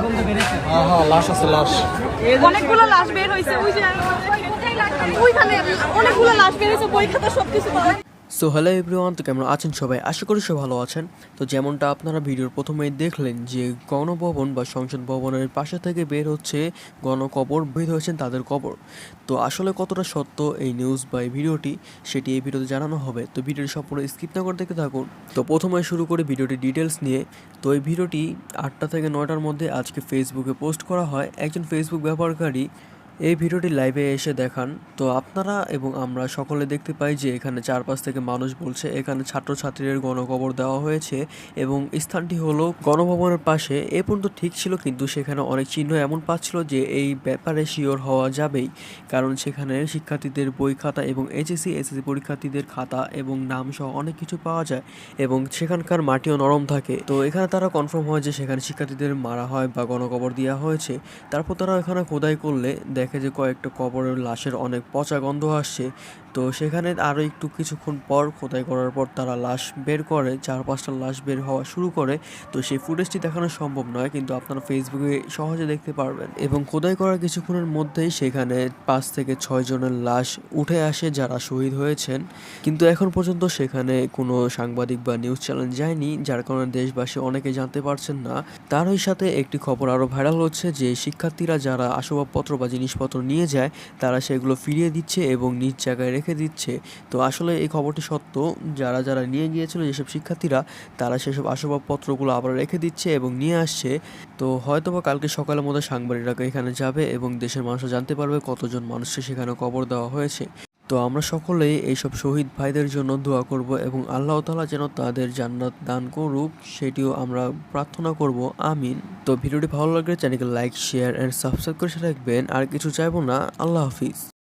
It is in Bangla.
হ্যাঁ হ্যাঁ লাশ আছে লাশ। অনেকগুলো লাশ বের হয়েছে ওই যে ওইখানে অনেকগুলো লাশ বের হয়েছে বই খাতা সবকিছু সো হ্যালো এভরিওয়ান তো কেমন আছেন সবাই? আশা করি সবাই ভালো আছেন। তো যেমনটা আপনারা ভিডিওর প্রথমেই দেখলেন যে গণভবন বা সংসদ ভবনের পাশে থেকে বের হচ্ছে গণকবর, বের হয়েছেন তাদের কবর। তো আসলে কতটা সত্য এই নিউজ বা এই ভিডিওটি, সেটি এই ভিডিওতে জানানো হবে। তো ভিডিওটি সম্পূর্ণ স্কিপ না করে দেখতে থাকুন। তো প্রথমে শুরু করে ভিডিওটি ডিটেলস নিয়ে। তো এই ভিডিওটি আটটা থেকে নয়টার মধ্যে আজকে ফেসবুকে পোস্ট করা হয়। একজন ফেসবুক ব্যবহারকারী এই ভিডিওটি লাইভে এসে দেখান। তো আপনারা এবং আমরা সকলে দেখতে পাই যে এখানে চারপাশ থেকে মানুষ বলছে, এখানে ছাত্রছাত্রীদের গণকবর দেওয়া হয়েছে এবং স্থানটি হলো গণভবনের পাশে। এ পর্যন্ত ঠিক ছিল কিন্তু সেখানে অনেক চিহ্ন এমন পাচ্ছিল যে এই ব্যাপারে শিওর হওয়া যাবেই। কারণ সেখানে শিক্ষার্থীদের বই খাতা এবং এইচএসসি এসএসসি পরীক্ষার্থীদের খাতা এবং নাম সহ অনেক কিছু পাওয়া যায় এবং সেখানকার মাটিও নরম থাকে। তো এখানে তারা কনফার্ম হয় যে সেখানে শিক্ষার্থীদের মারা হয় বা গণকবর দেওয়া হয়েছে। তারপর তারা এখানে খোদাই করলে দেখে যে কয়েকটা কবরের লাশের অনেক পচা গন্ধ আসছে। তো সেখানে আরও একটু কিছুক্ষণ পর খোদাই করার পর তারা লাশ বের করে, চার পাঁচটা লাশ বের হওয়া শুরু করে। তো সেই ফুটেজটি দেখানো সম্ভব নয়, কিন্তু আপনারা ফেসবুকে সহজে দেখতে পারবেন। এবং খোদাই করার কিছুক্ষণের মধ্যেই সেখানে পাঁচ থেকে ছয় জনের লাশ উঠে আসে যারা শহীদ হয়েছেন। কিন্তু এখন পর্যন্ত সেখানে কোনো সাংবাদিক বা নিউজ চ্যানেল যায়নি, যার কারণে দেশবাসী অনেকে জানতে পারছেন না। তারই সাথে একটি খবর আরও ভাইরাল হচ্ছে যে, শিক্ষার্থীরা যারা আসবাবপত্র বা জিনিসপত্র নিয়ে যায়, তারা সেগুলো ফিরিয়ে দিচ্ছে এবং নিজ জায়গায় রেখে দিচ্ছে। তো আসলে এই খবরটি সত্য, যারা যারা নিয়ে গিয়েছিল যেসব শিক্ষার্থীরা, তারা সেসব আসবাবপত্রগুলো আবার রেখে দিচ্ছে এবং নিয়ে আসছে। তো হয়তোবা কালকে সকালের মধ্যে সাংবাদিকরা এখানে যাবে এবং দেশের মানুষ জানতে পারবে কতজন মানুষকে সেখানে কবর দেওয়া হয়েছে। তো আমরা সকলেই এইসব শহীদ ভাইদের জন্য দোয়া করব এবং আল্লাহ তাআলা যেন তাদের জান্নাত দান করুক, সেটিও আমরা প্রার্থনা করব। আমিন। তো ভিডিওটি ভালো লাগলে চ্যানেলকে লাইক, শেয়ার অ্যান্ড সাবস্ক্রাইব করে রাখবেন। আর কিছু চাইব না। আল্লাহ হাফিজ।